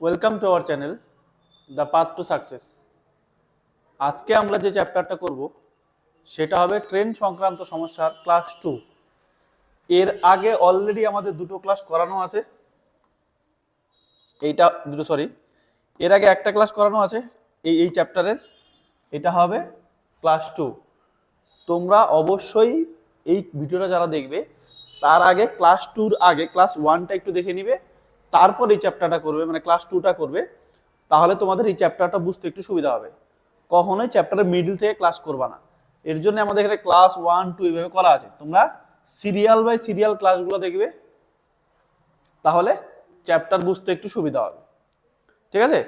Welcome to our channel the path to success আজকে আমরা যে চ্যাপ্টারটা করব, সেটা হবে ট্রেন সংক্রান্ত সমস্যার ক্লাস টু এর আগে অলরেডি আমাদের দুটো ক্লাস করানো আছে। এইটা, দুটো সরি এর আগে একটা ক্লাস করানো আছে, এই এই চ্যাপ্টারের এটা হবে ক্লাস টু তোমরা অবশ্যই এই ভিডিওটা যারা দেখবে, তার আগে ক্লাস টুর আগে ক্লাস ওয়ানটা একটু দেখে নিবে। তারপর এই চ্যাপ্টারটা করবে মানে ক্লাস টুটা করবে, তাহলে তোমাদের এই চ্যাপ্টারটা বুঝতে একটু সুবিধা হবে। কখনোই চ্যাপ্টারের মিডিল থেকে ক্লাস করবা না। এর জন্য আমাদের এখানে ক্লাস ওয়ান টু এইভাবে করা আছে। তোমরা সিরিয়াল বাই সিরিয়াল ক্লাসগুলো দেখবে, তাহলে চ্যাপ্টার বুঝতে একটু সুবিধা হবে। ঠিক আছে?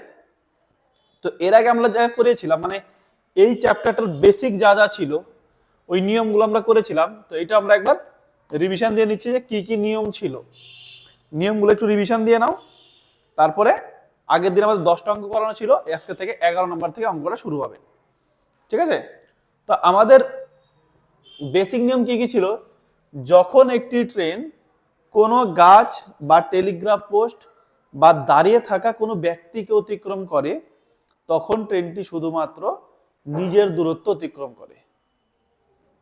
তো এর আগে আমরা যা করেছিলাম মানে এই চ্যাপ্টারটার বেসিক যা যা ছিল, ওই নিয়মগুলো আমরা করেছিলাম। তো এটা আমরা একবার রিভিশন দিয়ে নিচ্ছি যে কি কি নিয়ম ছিল। নিয়মগুলো একটু রিভিশন দিয়ে নাও। তারপরে আগের দিন আমাদের দশটা অঙ্ক করানো ছিল আজকে থেকে এগারো নম্বর থেকে অঙ্কটা শুরু হবে। ঠিক আছে? তো আমাদের বেসিক নিয়ম কি কি ছিল? যখন একটি ট্রেন কোনো গাছ বা টেলিগ্রাফ পোস্ট বা দাঁড়িয়ে থাকা কোনো ব্যক্তিকে অতিক্রম করে, তখন ট্রেনটি শুধুমাত্র নিজের দূরত্ব অতিক্রম করে।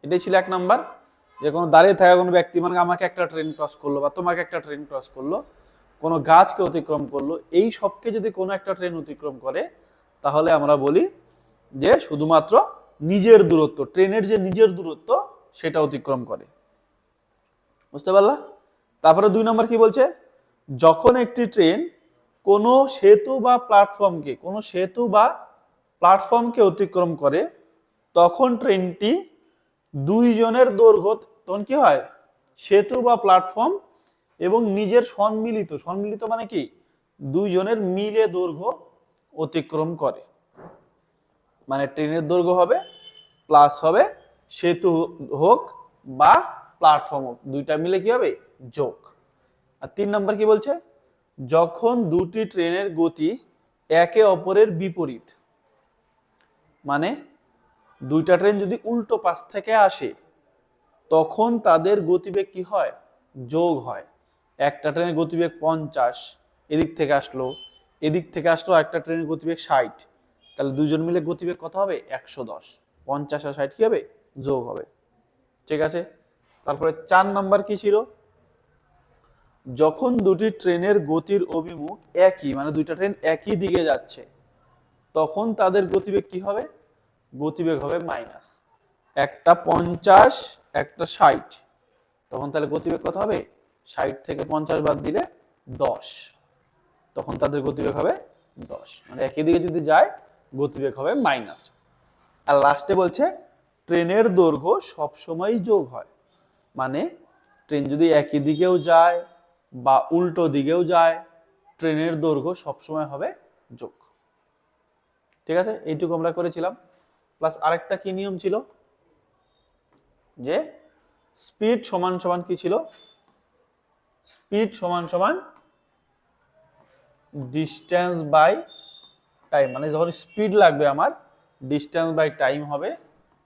এটাই ছিল এক নাম্বার। যে কোনো দাঁড়িয়ে থাকা কোনো ব্যক্তি মানে আমাকে একটা ট্রেন ক্রস করল বা তোমাকে একটা ট্রেন ক্রস করল, কোনো গাছকে অতিক্রম করল, এই সবকে যদি কোনো একটা ট্রেন অতিক্রম করে, তাহলে আমরা বলি যে শুধুমাত্র নিজের দূরত্ব ট্রেনের যে নিজের দূরত্ব, সেটা অতিক্রম করে। বুঝতে পারলা? তারপরে দুই নম্বর কি বলছে? যখন একটি ট্রেন কোনো সেতু বা প্ল্যাটফর্মকে কোনো সেতু বা প্ল্যাটফর্মকে অতিক্রম করে, তখন ট্রেনটি দুইজনের দৈর্ঘ্য তখন কি হয়? সেতু বা প্ল্যাটফর্ম এবং নিজের সম্মিলিত সম্মিলিত মানে কি? দুইজনের মিলে দৈর্ঘ্য অতিক্রম করে। মানে ট্রেনের দৈর্ঘ্য হবে প্লাস হবে সেতু হোক বা প্ল্যাটফর্ম হোক, দুইটা মিলে কি হবে? যোগ। আর তিন নম্বর কি বলছে? যখন দুটি ট্রেনের গতি একে অপরের বিপরীত মানে দুইটা ট্রেন যদি উল্টো পাশ থেকে আসে তখন তাদের গতিবেগ কি হয়? যোগ হয়। একটা ট্রেনের গতিবেগ পঞ্চাশ, এদিক থেকে আসলো, এদিক থেকে আসলো একটা ট্রেনের গতিবেগ ষাট। তাহলে দুজন মিলে গতিবেগ কত হবে? একশো দশ। পঞ্চাশ আর ষাট কি হবে? যোগ হবে। ঠিক আছে? তারপরে চার নাম্বার কি ছিল? যখন দুটি ট্রেনের গতির অভিমুখ একই মানে দুইটা ট্রেন একই দিকে যাচ্ছে, তখন তাদের গতিবেগ কি হবে? গতিবেগ হবে মাইনাস। একটা পঞ্চাশ একটা ষাট। তখন তাহলে গতিবেগ কত হবে? ষাট থেকে পঞ্চাশ বাদ দিলে দশ। তখন তাদের গতিবেগ হবে দশ। মানে একই দিকে যদি যায়, গতিবেগ হবে মাইনাস। আর লাস্টে বলছে, ট্রেনের দৈর্ঘ্য সবসময় যোগ হয়। মানে ট্রেন যদি একই দিকেও যায় বা উল্টো দিকেও যায়, ট্রেনের দৈর্ঘ্য সবসময় হবে যোগ। ঠিক আছে? এইটুকু আমরা করেছিলাম। প্লাস আরেকটা কি নিয়ম ছিল? যে স্পিড সমান সমান কি ছিল? স্পিড সমান সমান ডিস্টেন্স বাই টাইম মানে যখন স্পিড লাগবে আমার ডিস্টেন্স বাই টাইম হবে।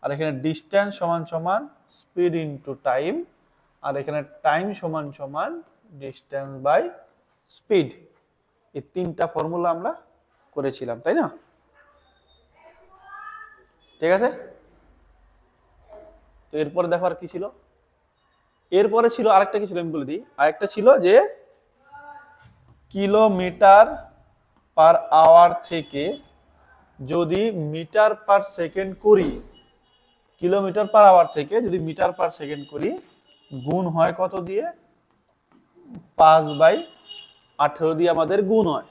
আর এখানে ডিস্টেন্স সমান সমান স্পিড ইনটু টাইম আর এখানে টাইম সমান সমান ডিস্টেন্স বাই স্পিড এই তিনটা ফর্মুলা আমরা করেছিলাম, তাই না? ঠিক আছে? তো এরপরে দেখো আর কি ছিল? এরপরে ছিল আরেকটা কি ছিল? আমি বলে দিই। আরেকটা ছিল যে কিলোমিটার পার আওয়ার থেকে যদি মিটার পার সেকেন্ড করি, কিলোমিটার পার আওয়ার থেকে যদি মিটার পার সেকেন্ড করি, গুণ হয় কত দিয়ে? পাঁচ বাই আঠেরো দিয়ে আমাদের গুণ হয়।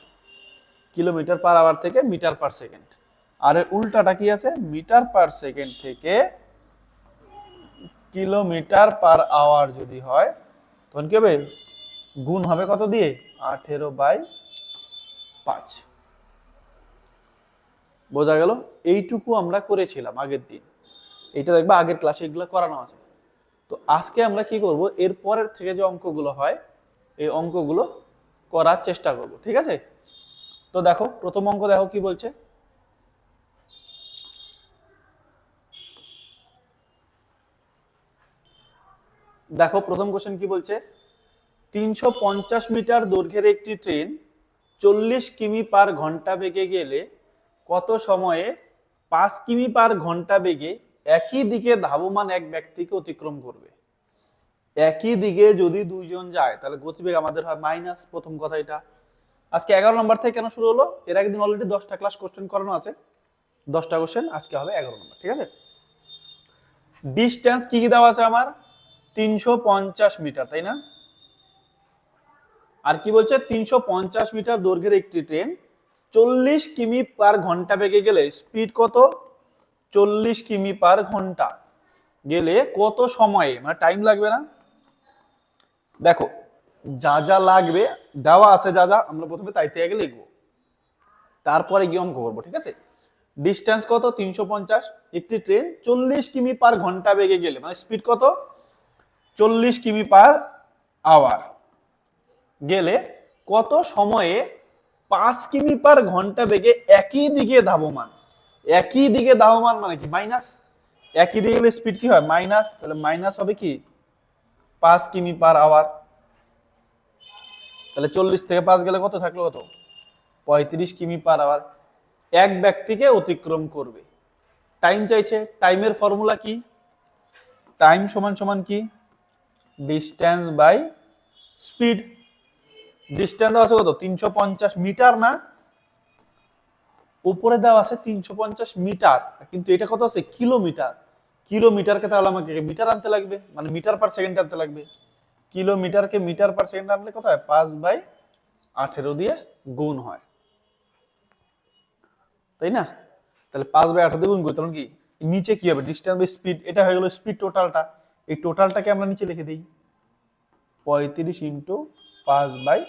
কিলোমিটার পার আওয়ার থেকে মিটার পার সেকেন্ড। আর উল্টাটা কি আছে? মিটার পার সেকেন্ড থেকে কিলোমিটার পার আওয়ার যদি হয়, তখন কি হবে? গুণ হবে কত দিয়ে? আঠেরো বাই পাঁচ। বোঝা গেল? এইটুকু আমরা করেছিলাম আগের দিন। এইটা দেখবা আগের ক্লাসে এগুলো করানো আছে। তো আজকে আমরা কি করব? এর পরের থেকে যে অঙ্কগুলো হয়, এই অঙ্কগুলো করার চেষ্টা করব, ঠিক আছে? তো দেখো, প্রথম অঙ্ক দেখো কি বলছে। দেখো, প্রথম কোশ্চেন কি বলছে? তিনশো পঞ্চাশ মিটার দৈর্ঘ্যের একটি ট্রেন চল্লিশ কিমি পার ঘণ্টা বেগে গেলে কত সময়ে পাঁচ কিমি পার ঘণ্টা বেগে একই দিকে ধাবমান এক ব্যক্তিকে অতিক্রম করবে? একই দিকে যদি দুইজন যায়, তাহলে গতিবেগ আমাদের হয় মাইনাস প্রথম কথা এটা। আজকে এগারো নম্বর থেকে কেন শুরু হলো? এর একদিন অলরেডি দশটা ক্লাস কোশ্চেন করানো আছে। দশটা কোশ্চেন আজকে হবে এগারো নম্বর, ঠিক আছে? ডিস্টেন্স কি কি দেওয়া আছে আমার? তিনশো পঞ্চাশ মিটার, তাই না? আর কি বলছে? তিনশো পঞ্চাশ মিটার দৈর্ঘ্যের একটি ট্রেন, চল্লিশ কিমি পার ঘণ্টা বেগে গেলে স্পিড কত? চল্লিশ কিমি পার ঘণ্টা গেলে কত সময়ে? মানে টাইম লাগবে না? দেখো, যা যা লাগবে, দেওয়া আছে যা যা, আমরা প্রথমে তাই থেকে আগে লিখব। তারপরে গিয়ে অঙ্ক করব, ঠিক আছে? ডিস্টেন্স কত? তিনশো পঞ্চাশ। একটি ট্রেন চল্লিশ কিমি পার ঘণ্টা বেগে গেলে মানে স্পিড কত? চল্লিশ কিমি পার আওয়ার। গেলে কত সময়ে পাঁচ কিমি পার ঘণ্টা বেগে একই দিকে ধাবমান? একই দিকে ধাবমান মানে কি? মাইনাস। একই দিকে গেলে স্পিড কি হয়? মাইনাস। তাহলে মাইনাস হবে কি? পাঁচ কিমি পার আওয়ার। তাহলে চল্লিশ থেকে পাঁচ গেলে কত থাকল কত? পঁয়ত্রিশ কিমি পার আওয়ার। এক ব্যক্তিকে অতিক্রম করবে। টাইম চাইছে। টাইমের ফর্মুলা কি? টাইম সমান সমান কি? ডিস্টেন্স বাই স্পিড ডিস্টেন্স আছে কত? তিনশো পঞ্চাশ মিটার না? উপরে দেওয়া আছে তিনশো পঞ্চাশ মিটার। কিন্তু এটা কত আছে? কিলোমিটার। কিলোমিটারকে তাহলে আমাকে মিটার আনতে লাগবে? মানে মিটার পার সেকেন্ড আনতে লাগবে। কিলোমিটারকে মিটার পার সেকেন্ড আনলে কত হয়? পাঁচ বাই আঠেরো দিয়ে গুণ হয়। তাই না? তাহলে পাঁচ বাই আঠারো দিয়ে গুণ করি তখন কি? নিচে কি হবে? ডিস্টেন্স বাই স্পিড এটা হয়ে গেল স্পিড টোটালটা এই টোটালটাকে আমরা নিচে লিখে দিই। পঁয়ত্রিশ ইন্টু পাঁচ বাই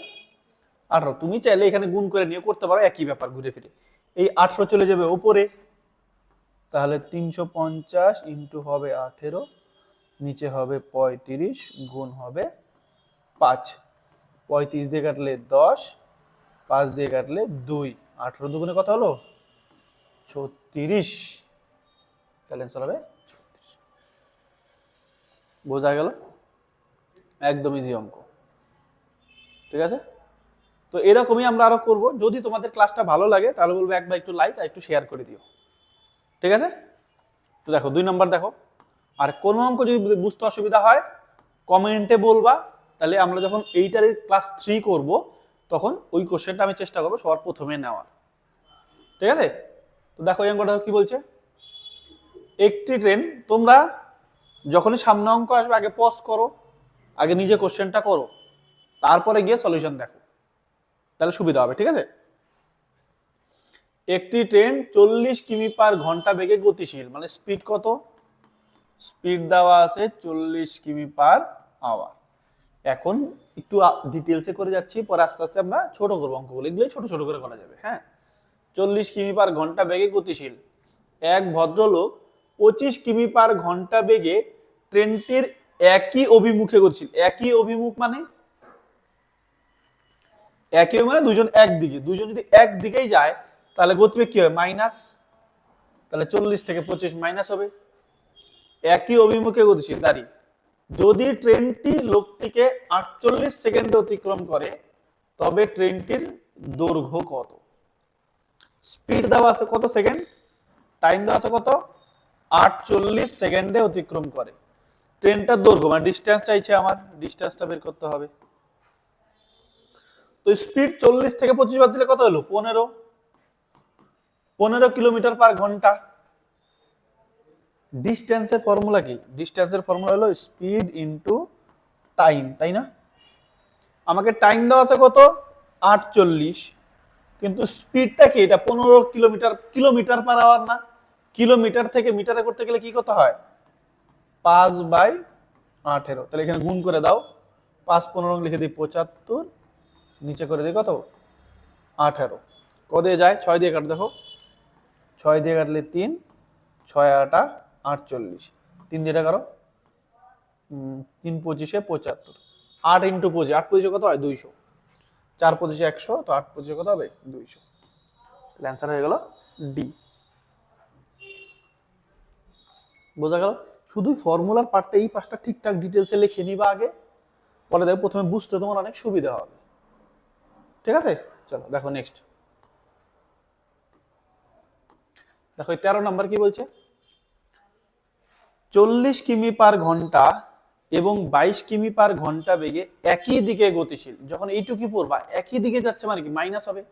আঠারো। তুমি চাইলে এখানে গুণ করে নিয়ে করতে পারো, একই ব্যাপার ঘুরে ফিরে। এই আঠারো চলে যাবে ওপরে। তাহলে তিনশো পঞ্চাশ ইন্টু হবে আঠেরো, নিচে হবে পঁয়ত্রিশ, গুণ হবে পাঁচ। পঁয়ত্রিশ দিয়ে কাটলে দশ, পাঁচ দিয়ে কাটলে দুই। আঠেরো দুগুণে কত হলো? ছত্রিশ। তাহলে হবে বোঝা গেল? একদম ইজি অঙ্ক। ঠিক আছে? তো এরকমই আমরা আরও করব। যদি তোমাদের ক্লাসটা ভালো লাগে, তাহলে বলব একবার একটু লাইক আর একটু শেয়ার করে দিও। ঠিক আছে? তো দেখো, দুই নম্বর দেখো। আর কোনো অঙ্ক যদি বুঝতে অসুবিধা হয়, কমেন্টে বলবা। তাহলে আমরা যখন এইটার ক্লাস থ্রি করব, তখন ওই কোশ্চেনটা আমি চেষ্টা করব সবার প্রথমে নেওয়ার। ঠিক আছে? তো দেখো এই অঙ্কটা কি বলছে? একটি ট্রেন তোমরা যখনই সামনে অঙ্ক আসবে, আগে পজ করো, আগে নিজে কোশ্চেনটা করো, তারপরে গিয়ে সলিউশন দেখো। তাহলে সুবিধা হবে, ঠিক আছে? একটি ট্রেন চল্লিশ কিমি পার ঘণ্টা বেগে গতিশীল মানে স্পিড কত? স্পিড দেওয়া আছে চল্লিশ কিমি পার আওয়ার এখন একটু ডিটেলসে করে যাচ্ছি, পরে আস্তে আস্তে আমরা ছোট করব অঙ্কগুলো, এগুলোই ছোট ছোট করে করা যাবে হ্যাঁ? চল্লিশ কিমি পার ঘণ্টা বেগে গতিশীল। এক ভদ্রলোক পঁচিশ কিমি পার ঘণ্টা বেগে ট্রেনটির একই অভিমুখে গতিশীল। একই অভিমুখ মানে? একই মানে দুজন একদিকে। দুজন যদি একদিকেই যায়, তাহলে গতিবেগ কি হবে মাইনাস, তাহলে চল্লিশ থেকে পঁচিশ মাইনাস হবে। একই অভিমুখে গতিশীল। দাঁড়িয়ে যদি ট্রেনটি লোকটিকে আটচল্লিশ সেকেন্ডে অতিক্রম করে, তবে ট্রেনটির দৈর্ঘ্য কত? স্পিড দেওয়া আছে কত সেকেন্ড? টাইম দেওয়া আছে কত? আটচল্লিশ সেকেন্ডে অতিক্রম করে। ট্রেনটার দৈর্ঘ্য মানে ডিস্টেন্স চাইছে আমার ডিস্টেন্সটা বের করতে হবে। তো স্পিড চল্লিশ থেকে পঁচিশ বাদ দিলে কত হলো? পনেরো। পনেরো কিলোমিটার পার ঘণ্টা। ডিস্টেন্সের ফর্মুলা কি? ডিস্টেন্সের ফর্মুলা হলো স্পিড ইনটু টাইম তাই না? আমাকে টাইম দেওয়া আছে কত? আটচল্লিশ। কিন্তু স্পিডটা কি? এটা পনেরো কিলোমিটার কিলোমিটার পার আওয়ার না। কিলোমিটার থেকে মিটারে করতে গেলে কি করতে হয়? পাঁচ বাই আঠেরো। তাহলে এখানে গুণ করে দাও। পাঁচ পনেরো লিখে দিই পঁচাত্তর। নিচে করে দিই কত? আঠেরো। ক দিয়ে যায়? ছয় দিয়ে কাট, দেখো। ছয় দিয়ে কাটলে তিন। ছয় আটা আটচল্লিশ। তিন দিয়ে কারও তিন পঁচিশে পঁচাত্তর। আট ইন্টু পঁচিশ। আট পঁচিশে কত হয়? দুইশো। চার পঁচিশে একশো, তো আট পঁচিশে কত হবে? দুইশো। তাহলে অ্যান্সার হয়ে গেল ডি বোঝা গেল? শুধু ফর্মুলার পার্টটা এই পাঁচটা ঠিকঠাক ডিটেলসে লিখে নিবা আগে, পরে দেখো প্রথমে বুঝতে তোমার অনেক সুবিধা হবে। ঠিক আছে? চলো, দেখো নেক্সট দেখো তেরো নাম্বার কি বলছে? চল্লিশ কিমি পার ঘণ্টা এবং বাইশ কিমি পার ঘণ্টা বেগে একই দিকে গতিশীল। যখন এইটুকু পড়বা, একই দিকে যাচ্ছে মানে কি? মাইনাস হবে।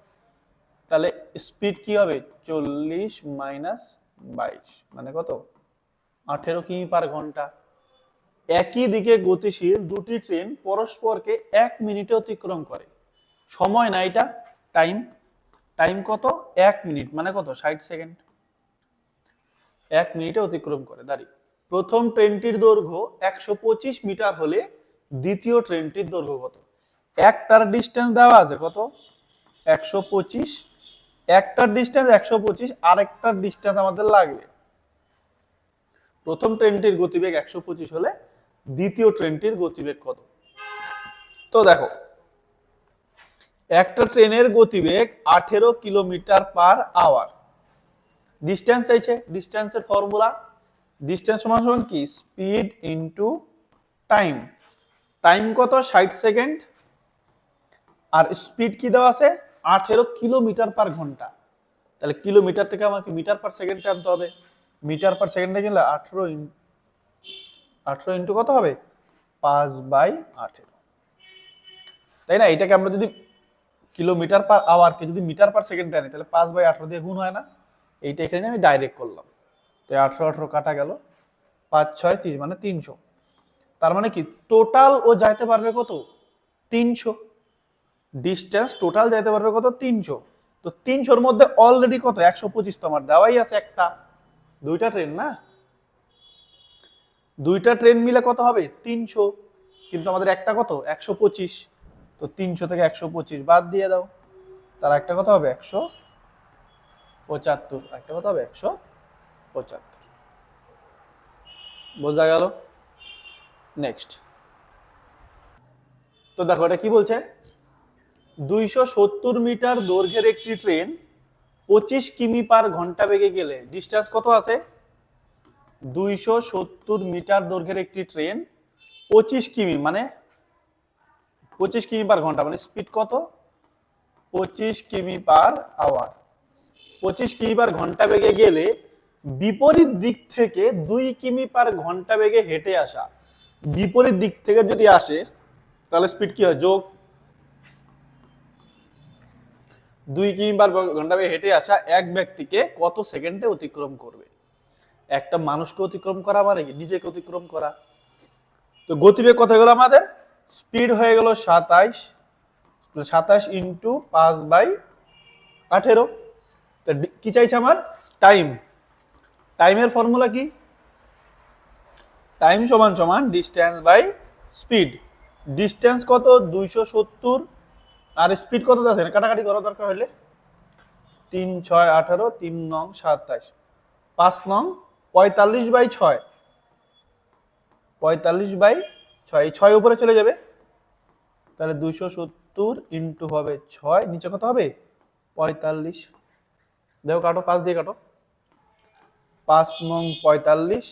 তাহলে স্পিড কি হবে? চল্লিশ মাইনাস বাইশ। মানে কত? আঠেরো কিমি পার ঘণ্টা। একই দিকে গতিশীল দুটি ট্রেন পরস্পরকে এক মিনিটে অতিক্রম করে। সময় না এটা, টাইম। টাইম কত? এক মিনিট। মানে কত? ষাট সেকেন্ড। এক মিনিটে অতিক্রম করে। দাঁড়িয়ে প্রথম ট্রেনটির দৈর্ঘ্য একশো পঁচিশ মিটার হলে দ্বিতীয় ট্রেনটির দৈর্ঘ্য কত? একটার ডিস্টেন্স দেওয়া আছে কত? একশো পঁচিশ। একটার ডিস্টেন্স একশো পঁচিশ, আরেকটার ডিস্টেন্স আমাদের লাগবে। প্রথম ট্রেনটির গতিবেগ একশো পঁচিশ হলে দ্বিতীয় ট্রেনটির গতিবেগ কত? তো দেখো, একটা ট্রেনের গতিবেগ আঠেরো কিলোমিটার পার আওয়ার। ডিস্টেন্স চাইছে ডিস্টেন্সের ফর্মুলা। ডিস্টেন্স সমান সমান কি? Speed into time. টাইম কত? ষাট সেকেন্ড। আর স্পিড কি দেওয়া আছে? আঠেরো কিলোমিটার পার ঘণ্টা। তাহলে কিলোমিটার থেকে আমাকে মিটার পার সেকেন্ডে আনতে হবে। মিটার পার সেকেন্ডে গেলে আঠেরো আঠেরো ইন্টু কত হবে? পাঁচ বাই আঠেরো। তাই না? এটাকে আমরা যদি কিলোমিটার পার আওয়ারকে যদি মিটার পার সেকেন্ডে আনি, তাহলে পাঁচ বাই আঠেরো দিয়ে গুণ হয় না? এইটা এখানে আমি ডাইরেক্ট করলাম। তো আঠেরো আঠেরো কাটা গেল। পাঁচ ছয় তিরিশ মানে তিনশো। তার মানে কি? টোটাল ও যাইতে পারবে কত? তিনশো। ডিস্টেন্স টোটাল যাইতে পারবে কত? তিনশো। তো তিনশোর মধ্যে অলরেডি কত? একশো পঁচিশ তো আমার দেওয়াই আছে একটা। দুইটা ট্রেন না? দুইটা ট্রেন মিলে কত হবে? তিনশো। কিন্তু আমাদের একটা কত? একশো পঁচিশ। তো তিনশো থেকে একশো পঁচিশ বাদ দিয়ে দাও। তার একটা কত হবে? একশো পঁচাত্তর। একটা কত হবে? একশো পঁচাত্তর। বোঝা গেল? নেক্সট তো দেখো, এটা কি বলছে? দুইশো সত্তর মিটার দৈর্ঘ্যের একটি ট্রেন পঁচিশ কিমি পার ঘণ্টা বেগে গেলে ডিস্টেন্স কত আছে? দুইশো সত্তর মিটার দৈর্ঘ্যের একটি ট্রেন পঁচিশ কিমি মানে পঁচিশ কিমি পার ঘণ্টা মানে স্পিড কত? পঁচিশ কিমি পার আওয়ার পঁচিশ কিমি পার ঘণ্টা বেগে গেলে বিপরীত দিক থেকে দুই কিমি পার ঘণ্টা বেগে হেঁটে আসা। বিপরীত দিক থেকে যদি আসে, তাহলে স্পিড কি হয়? যোগ দুই কিমি পার ঘণ্টা হেঁটে আসা এক ব্যক্তিকে কত সেকেন্ডে অতিক্রম করবে? একটা মানুষকে অতিক্রম করা মানে কি? নিজেকে অতিক্রম করা। তো গতিবেগ কত গেল আমাদের? স্পিড হয়ে গেল সাতাইশ। সাতাইশ ইন্টু পাঁচ বাই আঠেরো। কি চাইছে আমার? টাইম। টাইমের ফর্মুলা কি? টাইম সমান সমান ডিস্টেন্স বাই স্পিড। ডিস্টেন্স কত? দুইশো সত্তর। আর স্পিড কত আছে? কাটাকাটি করা দরকার হলে? তিন ছয় আঠারো, তিন নং সাতাইশ। পাঁচ নং পঁয়তাল্লিশ বাই ছয়। পঁয়তাল্লিশ বাই ছয়। এই ছয় উপরে চলে যাবে। তাহলে দুইশো সত্তর ইন্টু হবে ছয়। নিচে কত হবে? পঁয়তাল্লিশ। দেখো, কাটো, পাঁচ দিয়ে কাটো। পাঁচ নং পঁয়তাল্লিশ,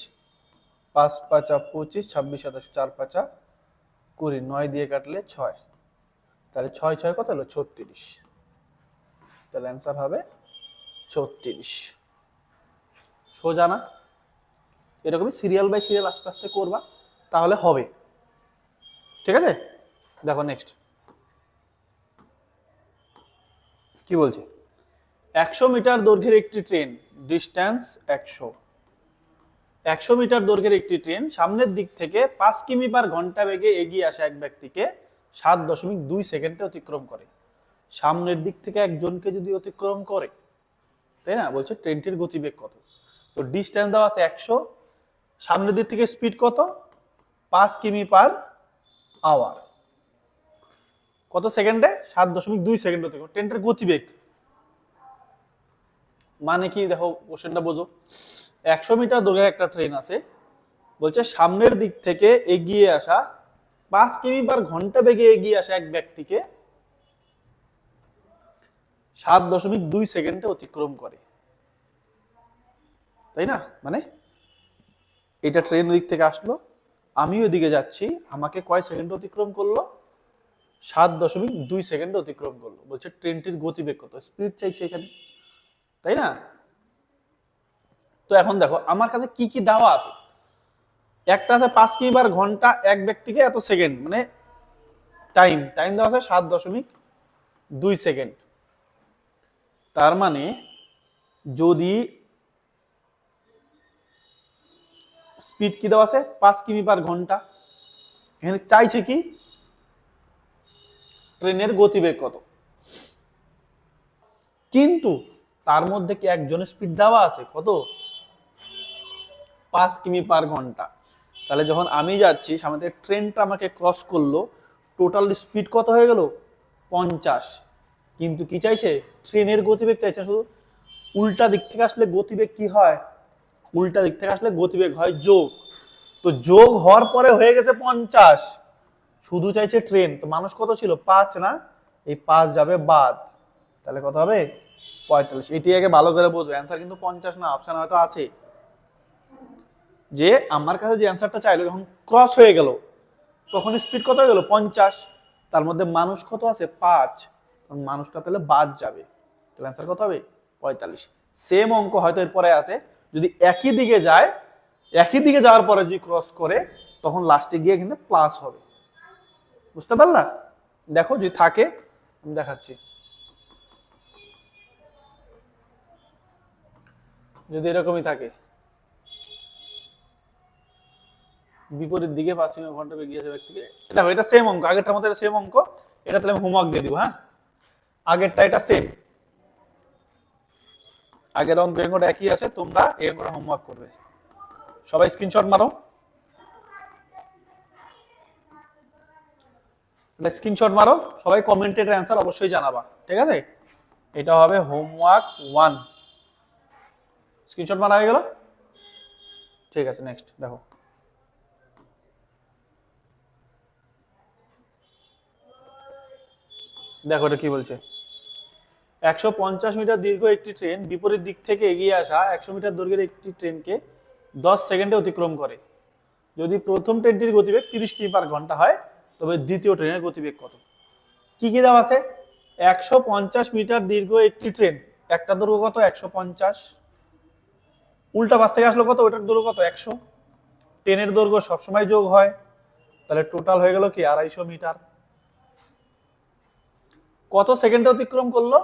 পাঁচ পাঁচা পঁচিশ, ছাব্বিশ, সাতাশ, চার পাঁচা কুড়ি। নয় দিয়ে কাটলে ছয়। তাহলে ছয় ছয় কত হলো? ছত্রিশ। তাহলে অ্যান্সার হবে ছত্রিশ। সোজা না? এরকমই সিরিয়াল বাই সিরিয়াল আস্তে আস্তে করবা, তাহলে হবে। ঠিক আছে? দেখো নেক্সট কি বলছে? একশো মিটার দৈর্ঘ্যের একটি ট্রেন ডিস্টেন্স একশো। একশো মিটার দৈর্ঘ্যের একটি ট্রেন সামনের দিক থেকে পাঁচ কিমি পার ঘণ্টা বেগে এগিয়ে আসা এক ব্যক্তিকে সাত দশমিক দুই সেকেন্ডে অতিক্রম করে। সামনের দিক থেকে একজনকে যদি অতিক্রম করে, তাই না? বলছে ট্রেনটির গতিবেগ কত? তো ডিস্টেন্স দেওয়া আছে একশো। সামনের দিক থেকে স্পিড কত? পাঁচ কিমি পার আওয়ার কত সেকেন্ডে? সাত দশমিক দুই সেকেন্ড অতিক্রম। ট্রেনটির গতিবেগ। মানে কি? দেখো, কোশ্চেনটা বোঝো। একশো মিটার দূরে একটা ট্রেন আছে। বলছে সামনের দিক থেকে এগিয়ে আসা পাঁচ কিমি পার ঘণ্টা বেগে এগিয়ে আসা এক ব্যক্তিকে, সাত দশমিক দুই সেকেন্ডে অতিক্রম করে। তাই না? মানে এটা ট্রেন দিক থেকে আসলো আমি ওইদিকে যাচ্ছি, আমাকে কয় সেকেন্ড অতিক্রম করল? সাত দশমিক দুই সেকেন্ডে অতিক্রম করল। বলছে, ট্রেনটির গতিবেগ কত? স্পিড চাইছে এখানে। তাই না? তো এখন দেখো, আমার কাছে কি কি দেওয়া আছে? একটা আছে পাঁচ কিমি বার ঘণ্টা এক ব্যক্তিকে এত সেকেন্ড মানে টাইম টাইম দেওয়া আছে সাত দশমিক দুই সেকেন্ড। তার মানে যদি স্পিড কি দেওয়া আছে? পাঁচ কিমি পার ঘণ্টা। এখানে চাইছে কি? ট্রেনের গতিবেগ কত? কিন্তু তার মধ্যে কি একজনের স্পিড দেওয়া আছে? কত? পাঁচ কিমি পার ঘণ্টা। তাহলে যখন আমি যাচ্ছি, সামনে থেকে ট্রেনটা আমাকে ক্রস করল টোটাল স্পিড কত হয়ে গেল? পঞ্চাশ। কিন্তু কি চাইছে? ট্রেনের গতিবেগ চাইছে শুধু উল্টা দিক থেকে আসলে গতিবেগ কি হয়? উল্টা দিক থেকে আসলে গতিবেগ হয় যোগ। তো যোগ হওয়ার পরে হয়ে গেছে পঞ্চাশ। শুধু চাইছে ট্রেন। তো মানুষ কত ছিল? পাঁচ, না? এই পাঁচ যাবে বাদ। তাহলে কত হবে? পঁয়তাল্লিশ। এটি আগে ভালো করে বোঝো। অ্যান্সার কিন্তু পঞ্চাশ না অপশান হয়তো আছে। যে আমার কাছে যে অ্যান্সারটা চাইলো, যখন ক্রস হয়ে গেল, তখন স্পিড কত হয়ে গেল? পঞ্চাশ। তার মধ্যে মানুষ কত আছে? পাঁচ। মানুষটা তাহলে বাদ যাবে। তাহলে অ্যান্সার কত হবে? পঁয়তাল্লিশ। সেম অঙ্ক হয়তো এরপরে আছে। যদি একই দিকে যায়, একই দিকে যাওয়ার পরে যদি ক্রস করে, তখন লাস্টে গিয়ে কিন্তু প্লাস হবে। বুঝতে পারলা? দেখো যদি থাকে, আমি দেখাচ্ছি। যদি এরকমই থাকে। বিপরীত দিকে পাঁচ মিনিট ঘণ্টা এগিয়ে যাবে ব্যক্তিকে দেখো, এটা সেম অঙ্ক, আগেরটার মতো এটা সেম অঙ্ক। এটা তাহলে আমি হোমওয়ার্ক দিয়ে দিব হ্যাঁ? আগেরটা এটা সেম আগের অঙ্ক, অঙ্কটা একই আছে, তোমরা এই অঙ্কটা হোমওয়ার্ক করবে। সবাই স্ক্রিনশট মারো। স্ক্রিনশট মারো, সবাই কমেন্টের অ্যান্সার অবশ্যই জানাবা, ঠিক আছে? এটা হবে হোমওয়ার্ক ওয়ান স্ক্রিনশট মারা হয়ে গেল? ঠিক আছে নেক্সট দেখো। দেখো এটা কি বলছে। একশো পঞ্চাশ মিটার দীর্ঘ একটি ট্রেন বিপরীত দিক থেকে এগিয়ে আসা একশো মিটার দৈর্ঘ্যের একটি ট্রেনকে দশ সেকেন্ডে অতিক্রম করে। যদি প্রথম ট্রেনটির গতিবেগ তিরিশ কিমি পার ঘণ্টা হয়, তবে দ্বিতীয় ট্রেনের গতিবেগ কত? কি কি দাম আছে? একশো পঞ্চাশ মিটার দীর্ঘ একটি ট্রেন, একটা দৈর্ঘ্য কত? একশো পঞ্চাশ। উল্টা পাশ থেকে আসলো কত? ওটার দৈর্ঘ্য কত? একশো। ট্রেনের দৈর্ঘ্য সবসময় যোগ হয়। তাহলে টোটাল হয়ে গেল কি? আড়াইশো মিটার। কত সেকেন্ডে অতিক্রম করল?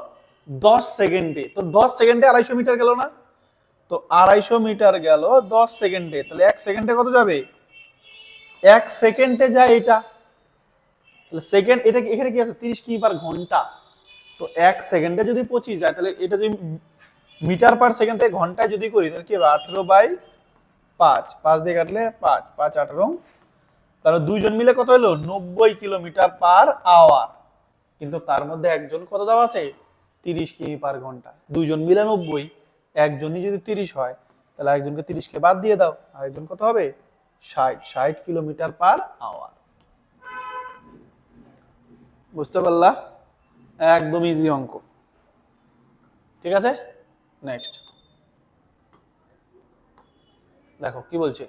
দশ সেকেন্ডে। তো দশ সেকেন্ডে আড়াইশো মিটার গেল না? তো আড়াইশো মিটার গেল দশ সেকেন্ডে। তাহলে এক সেকেন্ডে কত যাবে? এক সেকেন্ডে যায় এটা। তাহলে সেকেন্ড, এটা কি- এখানে কি আছে? তিরিশ কিমি পার ঘণ্টা। তো এক সেকেন্ডে যদি পঁচিশ যায়, তাহলে এটা যদি মিটার পার সেকেন্ড থেকে ঘন্টায় যদি করি, তাহলে কি হবে? আঠেরো বাই পাঁচ। পাঁচ দিয়ে কাটলে পাঁচ। পাঁচ, আঠেরো। তাহলে দুইজন মিলে কত হলো? নব্বই কিলোমিটার পার আওয়ার। কিন্তু তার মধ্যে একজন কত দেওয়া আছে? তিরিশ কিমি পার ঘণ্টা। দুইজন মিলে নব্বই, একজনই যদি তিরিশ হয়, তাহলে একজনকে তিরিশকে বাদ দিয়ে দাও। আর একজন কত হবে? ষাট। ষাট কিলোমিটার পার আওয়ার। বুঝতে পারলা? একদম ইজি অঙ্ক। ঠিক আছে? নেক্সট দেখো, কি বলছে?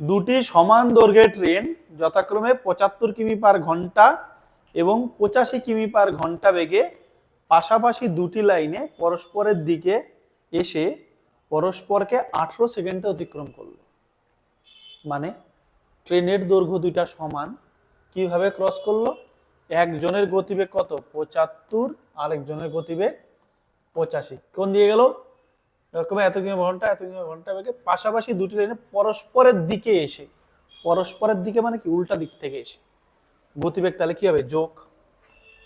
দুটি সমান দৈর্ঘ্যের ট্রেন যথাক্রমে পঁচাত্তর কিমি পার ঘণ্টা এবং পঁচাশি কিমি পার ঘণ্টা বেগে পাশাপাশি দুটি লাইনে পরস্পরের দিকে এসে পরস্পরকে আঠেরো সেকেন্ডে অতিক্রম করল। মানে ট্রেনের দৈর্ঘ্য দুইটা সমান। কীভাবে ক্রস করল? একজনের গতিবেগ কত? পঁচাত্তর, আরেকজনের গতিবেগ পঁচাশি। কোন দিয়ে গেল? এরকম এত কিমি ঘণ্টা, এত কিমি ঘণ্টা বেগে পাশাপাশি দুটি লাইনে পরস্পরের দিকে এসে, পরস্পরের দিকে মানে কি? উল্টা দিক থেকে এসে। গতিবেগ তাহলে কি হবে? যোগ।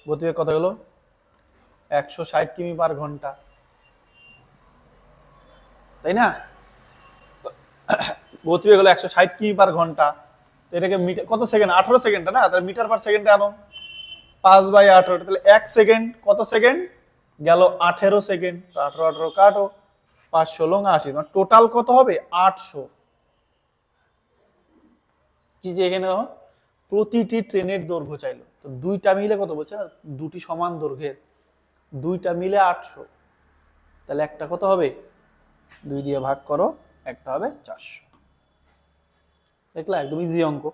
গতিবেগ কত হলো? একশো ষাট কিমি পার ঘণ্টা। তাই না? গতিবেগ হলো একশো ষাট কিমি পার ঘণ্টা। এটাকে মিটার, কত সেকেন্ড? আঠারো সেকেন্ড না? তাহলে মিটার পার সেকেন্ডে আনো। পাঁচ বাই আঠারো, তাহলে এক সেকেন্ড, কত সেকেন্ড? গেল আঠেরো সেকেন্ড। তো আঠারো আঠারো কাটো পাঁচ ষোলো আশি মানে টোটাল কত হবে? আটশো। কি যে এখানে প্রতিটি ট্রেনের দৈর্ঘ্য চাইলো। তো দুইটা মিলে কত বলছে না দুটি সমান দৈর্ঘ্যের। দুইটা মিলে আটশো। তাহলে একটা কত হবে? দুই দিয়ে ভাগ করো, একটা হবে চারশো। দেখলা, একদম ইজি অঙ্ক।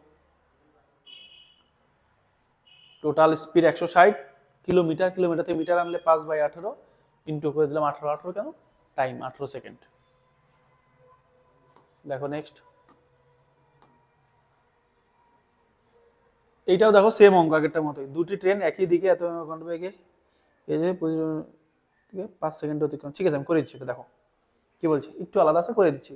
টোটাল স্পিড একশো ষাট কিলোমিটার কিলোমিটার থেকে মিটার আনলে পাঁচ বাই আঠেরো ইন্টু করে দিলাম আঠেরো আঠেরো কেন? টাইম আঠেরো সেকেন্ড দেখো নেক্সট এইটাও দেখো সেম অঙ্ক আগেরটার মতোই। দুটি ট্রেন একই দিকে এত ঘণ্টা বেগে এই যে পাঁচ সেকেন্ড অতিক্রম। ঠিক আছে, আমি করে দিচ্ছি দেখো। কি বলছি? একটু আলাদা আছে, করে দিচ্ছি।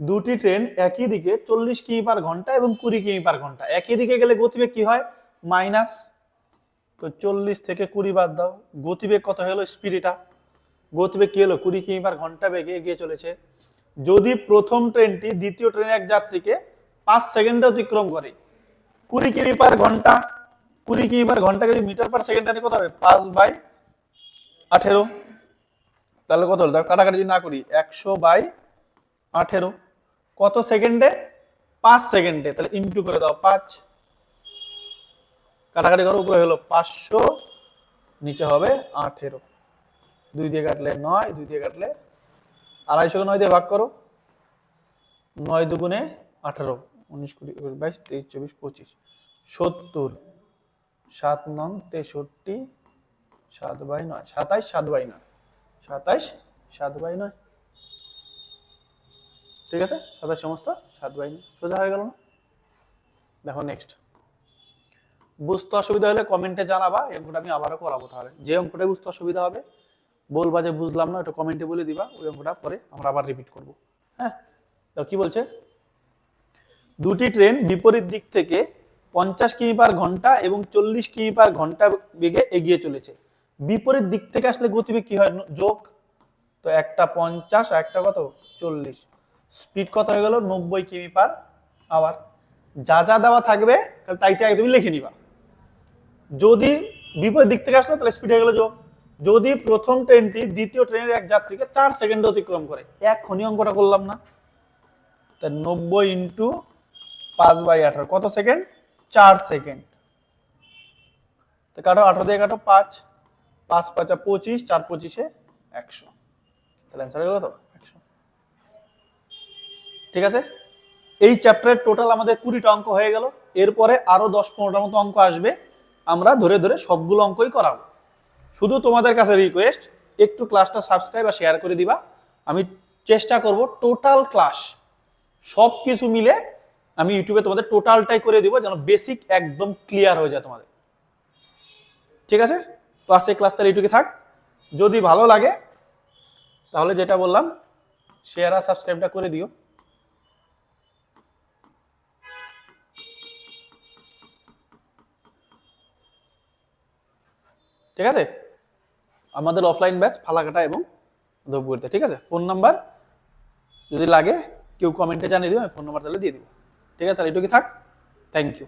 দুটি ট্রেন একই দিকে চল্লিশ কিমি পার ঘণ্টা এবং কুড়ি কিমি পার ঘণ্টা। একই দিকে গেলে গতিবেগ কি হয়? মাইনাস, তো চল্লিশ থেকে কুড়ি বাদ দাও। গতিবেগ কত হলো স্পিড এটা। গতিবেগ কি হলো? কুড়ি কিমি পার ঘণ্টা বেগে এগিয়ে চলেছে। যদি প্রথম ট্রেনটি দ্বিতীয় ট্রেনের এক যাত্রীকে পাঁচ সেকেন্ডে অতিক্রম করে কুড়ি কিমি পার ঘণ্টা, কুড়ি কিমি পার ঘণ্টা যদি মিটার পার সেকেন্ড কত হবে? পাঁচ বাই আঠেরো। তাহলে কত হলো? কাটাকাটি যদি না করি, একশো বাই আঠেরো। কত সেকেন্ডে? পাঁচ সেকেন্ডে। তাহলে ইন্টু করে দাও, পাঁচ। কাটাকাটি করো, উপরে হলো পাঁচশো, নিচে হবে আঠেরো। দুই দিয়ে কাটলে নয়, দুই দিয়ে কাটলে আড়াইশোকে নয় দিয়ে ভাগ করো, নয় দুগুণে আঠারো। উনিশ কুড়ি, একুশ, বাইশ, তেইশ, চব্বিশ, পঁচিশ। সত্তর, সাত নং, তেষট্টি, সাত বাই নয়। সাতাইশ, সাত বাই নয়। সাতাইশ, সাত বাই নয়। ঠিক আছে? সাতাইশ সমস্ত, সাত বাই নয়। সোজা হয়ে গেল না? দেখো নেক্সট বুঝতে অসুবিধা হলে কমেন্টে জানাবা, এই অঙ্কটা আমি আবারও করাবো তাহলে। যে অঙ্কটা বুঝতে অসুবিধা হবে, বলবা যে বুঝলাম না একটু কমেন্টে বলে দিবা, ওই অঙ্কটা পরে আমরা আবার রিপিট করব। হ্যাঁ? তো কি বলছে? দুটি ট্রেন বিপরীত দিক থেকে পঞ্চাশ কিমি পার ঘণ্টা এবং চল্লিশ কিমি পার ঘণ্টা বেগে এগিয়ে চলেছে। বিপরীত দিক থেকে আসলে গতিবেগ কি হয়? যোগ। তো একটা পঞ্চাশ একটা কত? চল্লিশ। স্পিড কত হয়ে গেল? নব্বই কিমি পার আওয়ার। যা যা দেওয়া থাকবে, তাহলে তাই তাই তুমি লিখে নিবা। যদি বিপরীত দিক থেকে আসলো, তাহলে স্পিড হয়ে গেল যোগ। যদি প্রথম ট্রেনটি দ্বিতীয় ট্রেনের এক যাত্রীকে চার সেকেন্ডে অতিক্রম করে এক্ষুনি অঙ্কটা করলাম না। তা নব্বই ইন্টু পাঁচ বাই আঠারো। কত সেকেন্ড? চার সেকেন্ড। তো কাটো আঠারো দিয়ে কাটো পাঁচ। পাঁচ পাঁচা পঁচিশ, চার পঁচিশে একশো। তাহলে অ্যান্সার হয়ে গেল তো? একশো। ঠিক আছে? এই চ্যাপ্টারের টোটাল আমাদের কুড়িটা অঙ্ক হয়ে গেল। এরপরে আরও দশ পনেরোটার মতো অঙ্ক আসবে। আমরা ধরে ধরে সবগুলো অঙ্কই করাবো। শুধু তোমাদের কাছে রিকোয়েস্ট একটু ক্লাসটা সাবস্ক্রাইব আর শেয়ার করে দিবা। আমি চেষ্টা করব টোটাল ক্লাস সব কিছু মিলে আমি ইউটিউবে তোমাদের টোটালটাই করে দিব যেন বেসিক একদম ক্লিয়ার হয়ে যায় তোমাদের। ঠিক আছে? তো আজকে ক্লাস তাহলে এইটুকু থাক। যদি ভালো লাগে, তাহলে যেটা বললাম শেয়ার আর সাবস্ক্রাইবটা করে দিও। ঠিক আছে? আমাদের অফলাইন ব্যাচ ফালাকাটা এবং ধূপগুড়িতে। ঠিক আছে? ফোন নাম্বার যদি লাগে, কেউ কমেন্টে জানিয়ে দিও, আমি ফোন নাম্বার তাহলে দিয়ে দিব। ঠিক আছে তাহলে এটুকু থাক। Thank you